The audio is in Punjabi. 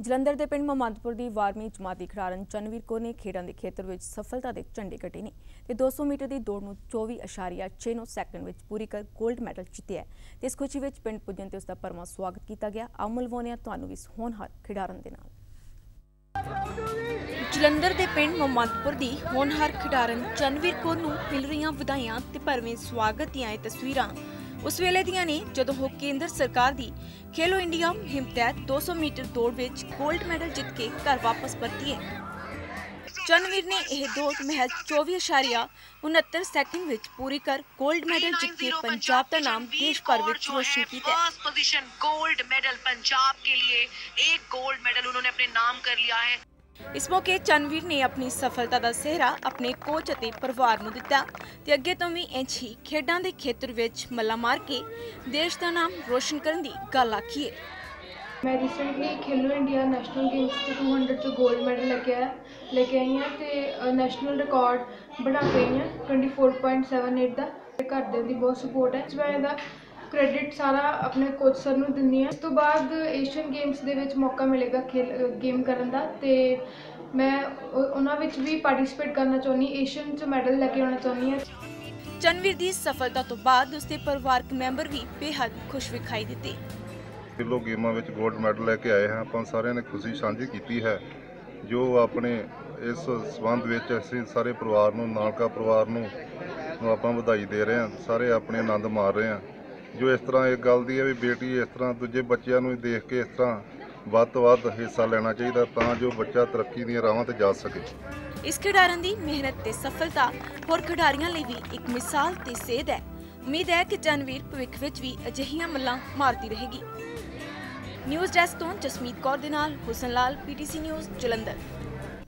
ਜਲੰਧਰ ਦੇ ਪਿੰਡ ਮਹੰਮਦਪੁਰ ਦੀ 12ਵੀਂ ਜਮਾਤੀ ਖਿਡਾਰਨ ਚੰਨਵੀਰ ਕੌਰ ਨੇ ਖੇਡਾਂ ਦੇ ਖੇਤਰ ਵਿੱਚ ਸਫਲਤਾ ਦੇ ਝੰਡੇ ਕੱਢੇ ਨੇ ਤੇ 200 ਮੀਟਰ ਦੀ ਦੌੜ ਨੂੰ 24.69 ਸੈਕਿੰਡ ਵਿੱਚ ਪੂਰੀ ਕਰ 골ਡ ਮੈਡਲ ਜਿੱਤਿਆ ਤੇ ਇਸ ਖੁਸ਼ੀ ਵਿੱਚ ਪਿੰਡ ਪੁੱਜਣ ਤੇ ਉਸ ਦਾ ਪਰਮਾ ਸਵਾਗਤ ਕੀਤਾ ਗਿਆ। ਆਓ ਮਿਲਵਾਉਂਦੇ ਹਾਂ ਤੁਹਾਨੂੰ ਵੀ ਇਸ ਹੋਣਹਾਰ ਖਿਡਾਰਨ ਦੇ ਨਾਲ। ਜਲੰਧਰ ਦੇ ਪਿੰਡ ਮਹੰਮਦਪੁਰ ਦੀ ਹੋਣਹਾਰ ਖਿਡਾਰਨ ਚੰਨਵੀਰ ਕੌਰ ਨੂੰ ਮਿਲ ਰਹੀਆਂ ਵਧਾਈਆਂ ਤੇ ਭਰਵੇਂ ਸਵਾਗਤ ਦੀਆਂ ਇਹ ਤਸਵੀਰਾਂ ਉਸ ਵੇਲੇ ਦੀਆਂ ਨੇ ਜਦੋਂ ਉਹ ਕੇਂਦਰ ਸਰਕਾਰ ਦੀ ਖੇਲੋ ਇੰਡੀਆ ਮੁਹਿੰਮ ਤਹਿਤ 200 ਮੀਟਰ ਦੌੜ ਵਿੱਚ 골ਡ ਮੈਡਲ ਜਿੱਤ ਕੇ ਘਰ ਵਾਪਸ ਪਰਤੀ ਹੈ ਚੰਨਵੀਰ ਨੇ ਇਹ ਦੌੜ ਮਹਿਜ਼ 24.69 ਸੈਕਿੰਡ ਵਿੱਚ ਪੂਰੀ ਕਰ 골ਡ ਮੈਡਲ ਜਿੱਤ ਕੇ ਪੰਜਾਬ ਦਾ ਨਾਮ ਦੇਸ਼ ਭਰ ਵਿੱਚ ਰੋਸ਼ਨ ਕੀਤਾ। First position gold medal Punjab के लिए एक गोल्ड मेडल उन्होंने अपने नाम कर लिया है ਇਸ ਮੌਕੇ ਚੰਨਵੀਰ ਨੇ ਆਪਣੀ ਸਫਲਤਾ ਦਾ ਸਿਹਰਾ ਆਪਣੇ ਕੋਚ ਅਤੇ ਪਰਿਵਾਰ ਨੂੰ ਦਿੱਤਾ ਤੇ ਅੱਗੇ ਤੋਂ ਵੀ ਇੰਝ ਹੀ ਖੇਡਾਂ ਦੇ ਖੇਤਰ ਵਿੱਚ ਮੱਲਾ ਮਾਰ ਕੇ ਦੇਸ਼ ਦਾ ਨਾਮ ਰੋਸ਼ਨ ਕਰਨ ਦੀ ਗੱਲ ਆਖੀ ਹੈ। ਮੈਂ recently Khelo India national games ਤੇ 200 ਚ 골ਡ ਮੈਡਲ ਲੈ ਕੇ ਆਇਆ ਲੈ ਕੇ ਆਈ ਹਾਂ ਤੇ ਨੈਸ਼ਨਲ ਰਿਕਾਰਡ ਬਣਾ ਕੇ ਆਈ ਹਾਂ 24.78 ਦਾ। ਘਰਦਿਆਂ ਦੀ ਬਹੁਤ ਸਪੋਰਟ ਹੈ। ਮੈਂ ਇਹਦਾ ਕ੍ਰੈਡਿਟ ਸਾਰਾ ਆਪਣੇ ਕੋਚ ਸਰ ਨੂੰ ਦਿੰਦੀ ਹਾਂ। ਇਸ ਤੋਂ ਬਾਅਦ ਏਸ਼ੀਅਨ ਗੇਮਸ ਦੇ ਵਿੱਚ ਮੌਕਾ ਮਿਲੇਗਾ ਖੇਲ ਗੇਮ ਕਰਨ ਦਾ ਤੇ ਮੈਂ ਉਹਨਾਂ ਵਿੱਚ ਵੀ ਪਾਰਟਿਸਿਪੇਟ ਕਰਨਾ ਚਾਹੁੰਦੀ ਏਸ਼ੀਅਨ ਚ ਮੈਡਲ ਲੈ ਕੇ ਆਉਣਾ ਚਾਹੁੰਦੀ ਹਾਂ। ਚੰਨਵੀਰ ਦੀ ਸਫਲਤਾ ਤੋਂ ਬਾਅਦ ਉਸਦੇ ਪਰਿਵਾਰਕ ਮੈਂਬਰ ਵੀ ਬੇਹੱਦ ਖੁਸ਼ ਵਿਖਾਈ ਦਿੱਤੇ। ਕਿਲੋ ਗੇਮਾਂ ਵਿੱਚ ਗੋਲਡ ਮੈਡਲ ਲੈ ਕੇ ਆਏ ਹਾਂ। ਆਪਾਂ ਸਾਰਿਆਂ ਨੇ ਖੁਸ਼ੀ ਸਾਂਝੀ ਕੀਤੀ ਹੈ। ਜੋ ਆਪਣੇ ਇਸ ਸਬੰਧ ਵਿੱਚ ਅਸੀਂ ਸਾਰੇ ਪਰਿਵਾਰ ਨੂੰ ਨਾਲਕਾ ਪਰਿਵਾਰ ਨੂੰ ਆਪਾਂ ਵਧਾਈ ਦੇ ਰਹੇ ਹਾਂ। ਸਾਰੇ ਆਪਣੇ ਆਨੰਦ ਮਾਰ ਰਹੇ ਹਾਂ। ਜੋ ਇਸ ਤਰ੍ਹਾਂ ਇੱਕ ਗੱਲ ਦੀ ਹੈ ਵੀ ਬੇਟੀ ਇਸ ਤਰ੍ਹਾਂ ਦੂਜੇ ਬੱਚਿਆਂ ਨੂੰ ਦੇਖ ਕੇ ਇਸ ਤਰ੍ਹਾਂ ਵੱਧ ਤੋਂ ਵੱਧ ਹਿੱਸਾ ਲੈਣਾ ਚਾਹੀਦਾ ਤਾਂ ਜੋ ਬੱਚਾ ਤਰੱਕੀ ਦੀਆਂ ਰਾਹਾਂ ਤੇ ਜਾ ਸਕੇ। ਇਸ ਖਿਡਾਰਨ ਦੀ ਮਿਹਨਤ ਤੇ ਸਫਲਤਾ ਹੋਰ ਖਿਡਾਰੀਆਂ ਲਈ ਵੀ ਇੱਕ ਮਿਸਾਲ ਤੇ ਸੇਧ ਹੈ। ਉਮੀਦ ਹੈ ਕਿ ਚੰਨਵੀਰ ਭਵਿੱਖ ਵਿੱਚ ਵੀ ਅਜਿਹੀਆਂ ਮੱਲਾਂ ਮਾਰਦੀ ਰਹੇਗੀ। ਨਿਊਜ਼ ਡੈਸਕ ਤੋਂ ਜਸਮੀਤ ਕੌਰ ਦੇ ਨਾਲ ਹੁਸਨ ਲਾਲ, ਪੀਟੀਸੀ ਨਿਊਜ਼, ਜਲੰਧਰ।